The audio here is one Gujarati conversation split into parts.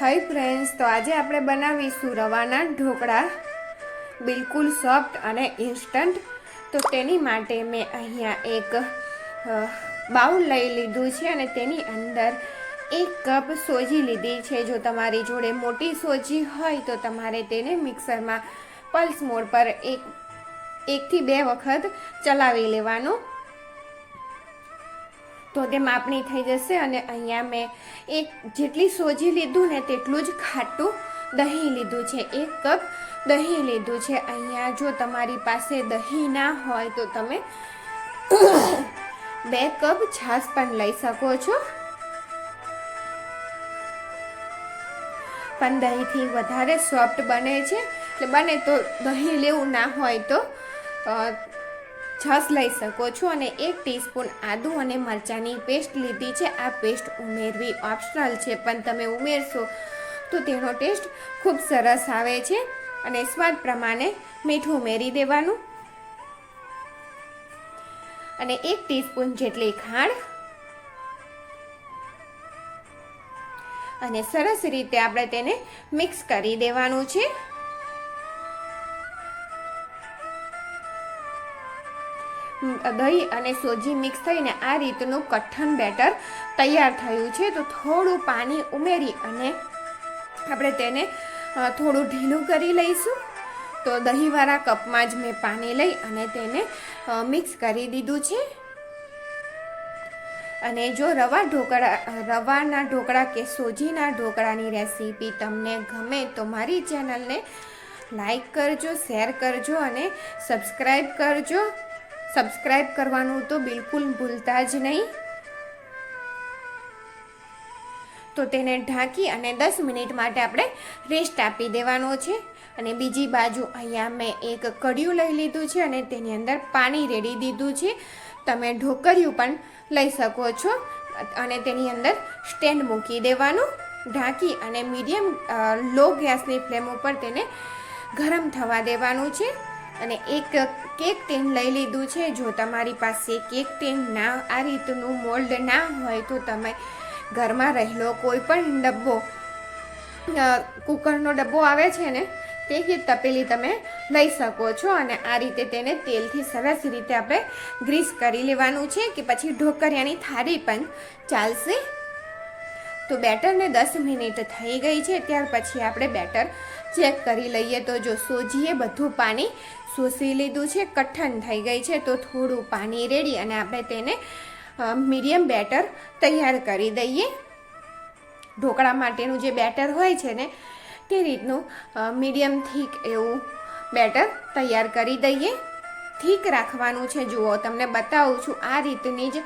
હાય ફ્રેન્ડ્સ, તો આજે આપણે બનાવીશું રવાના ઢોકળા. બિલકુલ સોફ્ટ અને ઇન્સ્ટન્ટ. તો તેની માટે મેં અહીંયા એક બાઉલ લઈ લીધું છે અને તેની અંદર એક કપ સોજી લીધી છે. જો તમારી જોડે મોટી સોજી હોય તો તમારે તેને મિક્સરમાં પલ્સ મોડ પર એક, એકથી બે વખત ચલાવી લેવાનું. તો તે માપણી થઈ જશે અને અહીંયા મેં એક જેટલી સોજી લીધું ને તેટલું જ ખાટું દહીં લીધું છે. એક કપ દહીં લીધું છે. અહીંયા જો તમારી પાસે દહીં ના હોય તો તમે બે કપ છાશ પણ લઈ શકો છો. પણ દહીંથી વધારે સોફ્ટ બને છે. એટલે બને તો દહીં લેવું ના હોય તો છાશ લઈ શકો છો અને એક ટીસ્પૂન આદુ અને મરચાંની પેસ્ટ લીધી છે. આ પેસ્ટ ઉમેરવી ઓપ્શનલ છે, પણ તમે ઉમેરશો તો તેનો ટેસ્ટ ખૂબ સરસ આવે છે અને સ્વાદ પ્રમાણે મીઠું ઉમેરી દેવાનું. અને એક ટીસ્પૂન જેટલી ખાંડ અને સરસ રીતે આપણે તેને મિક્સ કરી દેવાનું છે. દહીં અને સોજી મિક્સ થઈને આ રીતનું કઠણ બેટર તૈયાર થયું છે. તો થોડું પાણી ઉમેરી અને આપણે તેને થોડું ઢીલું કરી લઈશું. તો દહીંવાળા કપમાં જ મેં પાણી લઈ અને તેને મિક્સ કરી દીધું છે. અને જો રવા ઢોકળા, રવાના ઢોકળા કે સોજીના ઢોકળાની રેસીપી તમને ગમે તો મારી ચેનલને લાઈક કરજો, શેર કરજો અને સબસ્ક્રાઈબ કરજો. સબસ્ક્રાઈબ કરવાનું તો બિલકુલ ભૂલતા જ નહીં. તો તેને ઢાંકી અને દસ મિનિટ માટે આપણે રેસ્ટ આપી દેવાનો છે. અને બીજી બાજુ અહીંયા મેં એક કડિયું લઈ લીધું છે અને તેની અંદર પાણી રેડી દીધું છે. તમે ઢોકરિયું પણ લઈ શકો છો. અને તેની અંદર સ્ટેન્ડ મૂકી દેવાનું. ઢાંકી અને મીડિયમ લો ગેસની ફ્લેમ ઉપર તેને ગરમ થવા દેવાનું છે. અને એક કેક ટીન લઈ લીધું છે. જો તમારી પાસે કેક ટીન ના, આ રીતનું મોલ્ડ ના હોય તો તમે ઘરમાં રહેલો કોઈ પણ ડબ્બો કુકરનો ડબ્બો આવે છે ને, તે તપેલી તમે લઈ શકો છો અને આ રીતે તેને તેલથી સરસ રીતે આપણે ગ્રીસ કરી લેવાનું છે કે પછી ઢોકરિયાની થાળી પણ ચાલશે. તો બેટરને દસ મિનિટ થઈ ગઈ છે, ત્યાર પછી આપણે બેટર ચેક કરી લઈએ. તો જો સોજીએ બધું પાણી શોષી લીધું છે, કઠણ થઈ ગઈ છે, તો થોડું પાણી રેડી અને આપણે તેને મીડિયમ બેટર તૈયાર કરી દઈએ. ઢોકળા માટેનું જે બેટર હોય છે ને, તે રીતનું મીડિયમ થીક એવું બેટર તૈયાર કરી દઈએ. થીક રાખવાનું છે, જુઓ, તમને બતાવું છું, આ રીતની જ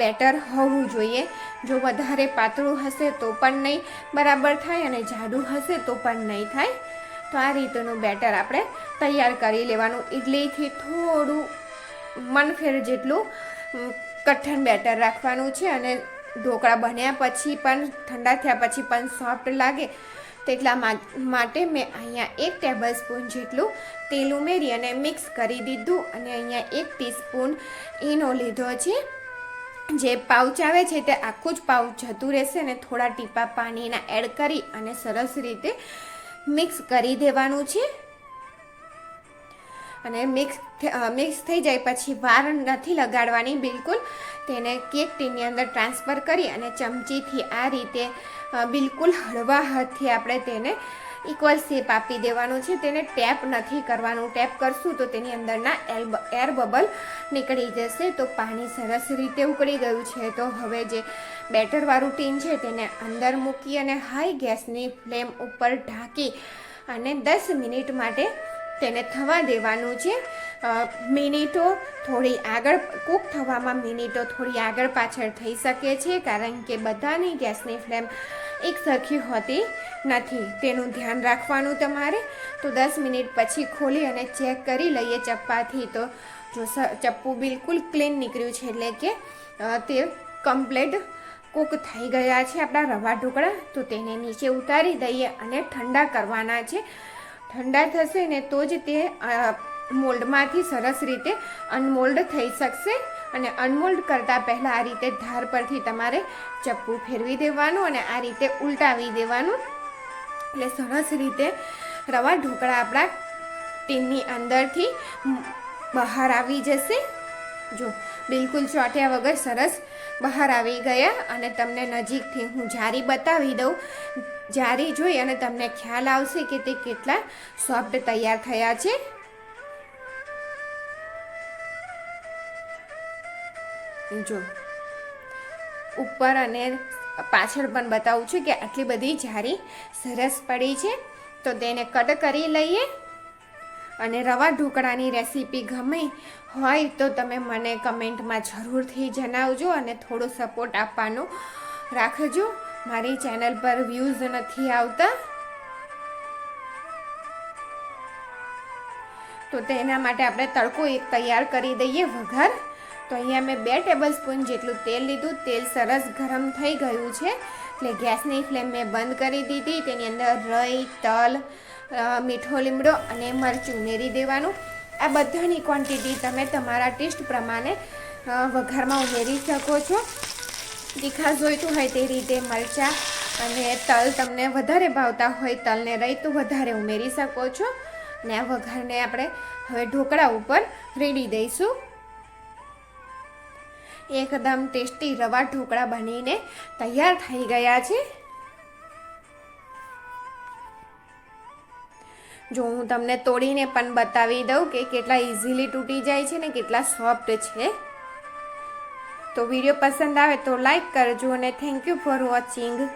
બેટર હોવું જોઈએ. જો વધારે પાતળું હશે તો પણ નહીં, બરાબર થાય અને જાડું હશે તો પણ નહીં થાય. તો આ રીતનું બેટર આપણે તૈયાર કરી લેવાનું. ઇડલીથી થોડું મનફેર જેટલું કઠણ બેટર રાખવાનું છે અને ઢોકળા બન્યા પછી પણ, ઠંડા થયા પછી પણ સોફ્ટ લાગે તેટલા માટે મેં અહીંયા એક ટેબલ સ્પૂન જેટલું તેલ ઉમેરી અને મિક્સ કરી દીધું અને અહીંયા એક ટીસ્પૂન ઈનો લીધો છે. જે પાઉચ આવે છે તે આખું જ પાઉચ જતું રહેશે ને થોડા ટીપા પાણીના એડ કરી અને સરસ રીતે મિક્સ કરી દેવાનું છે. અને મિક્સ મિક્સ થઈ જાય પછી વાર નથી લગાડવાની બિલકુલ. તેને કેક ટીની અંદર ટ્રાન્સફર કરી અને ચમચીથી આ રીતે બિલકુલ હળવા હાથથી આપણે તેને ઇક્વલ શેપ આપી દેવાનું છે, તેને ટેપ નથી કરવાનું. ટેપ કરશું તો તેની અંદરના એર બબલ નીકળી જશે. તો પાણી સરસ રીતે ઉકળી ગયું છે. તો હવે જે બેટરવાળું ટીન છે, તેને અંદર મૂકી અને હાઈ ગેસની ફ્લેમ ઉપર ઢાંકી અને દસ મિનિટ માટે તેને થવા દેવાનું છે. મિનિટો થોડી આગળ કૂક થવામાં મિનિટો થોડી આગળ પાછળ થઈ શકે છે, કારણ કે બધાની ગેસની ફ્લેમ એક સરખી હોતી નથી. તેનું ધ્યાન રાખવાનું તમારે? તો દસ મિનિટ પછી ખોલી અને ચેક કરી લઈએ ચપ્પાથી. તો જો ચપ્પુ બિલકુલ ક્લીન નીકળ્યું છે એટલે કે તે કમ્પ્લેટ કૂક થઈ ગયા છે આપણા રવા ઢોકળા. તો તેને નીચે ઉતારી દઈએ અને ઠંડા કરવાના છે. ઠંડા થશે ને તો જ તે મોલ્ડમાંથી સરસ રીતે અનમોલ્ડ થઈ શકશે. અને અનમોલ્ડ કરતાં પહેલાં આ રીતે ધાર પરથી તમારે ચપ્પુ ફેરવી દેવાનું અને આ રીતે ઉલટાવી દેવાનું. એટલે સરસ રીતે રવા ઢોકળા આપણા ટીનની અંદરથી બહાર આવી જશે. જો બિલકુલ ચોટ્યા વગર સરસ બહાર આવી ગયા અને તમને નજીકથી હું જારી બતાવી દઉં. જારી જોઈ અને તમને ખ્યાલ આવશે કે તે કેટલા સોફ્ટ તૈયાર થયા છે. જો ઉપર અને પાછળ પણ બતાવું છું કે આટલી બધી જારી સરસ પડી છે. તો તેને કટ કરી લઈએ. અને રવા ઢોકળાની રેસીપી ગમે હોય તો તમે મને કમેન્ટમાં જરૂરથી જણાવજો અને થોડો સપોર્ટ આપવાનો રાખજો. મારી ચેનલ પર વ્યૂઝ નથી આવતા. તો તેના માટે આપણે તડકો એક તૈયાર કરી દઈએ વઘાર. તો અહીંયા મેં બે ટેબલ સ્પૂન જેટલું તેલ લીધું. તેલ સરસ ગરમ થઈ ગયું છે. એટલે ગેસની ફ્લેમ મેં બંધ કરી દીધી. તેની અંદર રઈ, તલ મીઠો લીમડો અને મરચું ઉમેરી દેવાનું. આ બધાની ક્વોન્ટિટી તમે તમારા ટેસ્ટ પ્રમાણે વઘારમાં ઉમેરી શકો છો. તીખા જોઈતું હોય તે રીતે મરચાં અને તલ તમને વધારે ભાવતા હોય તલને રહી તો વધારે ઉમેરી શકો છો. અને આ વઘારને આપણે હવે ઢોકળા ઉપર રેડી દઈશું. એકદમ ટેસ્ટી રવા ઢોકળા બનીને તૈયાર થઈ ગયા છે. જો હું તમને તોડીને પણ બતાવી દઉં કે કેટલા ઇઝીલી તૂટી જાય છે ને કેટલા સોફ્ટ છે. તો વીડિયો પસંદ આવે તો લાઈક કરજો અને થેન્ક યુ ફોર વોચિંગ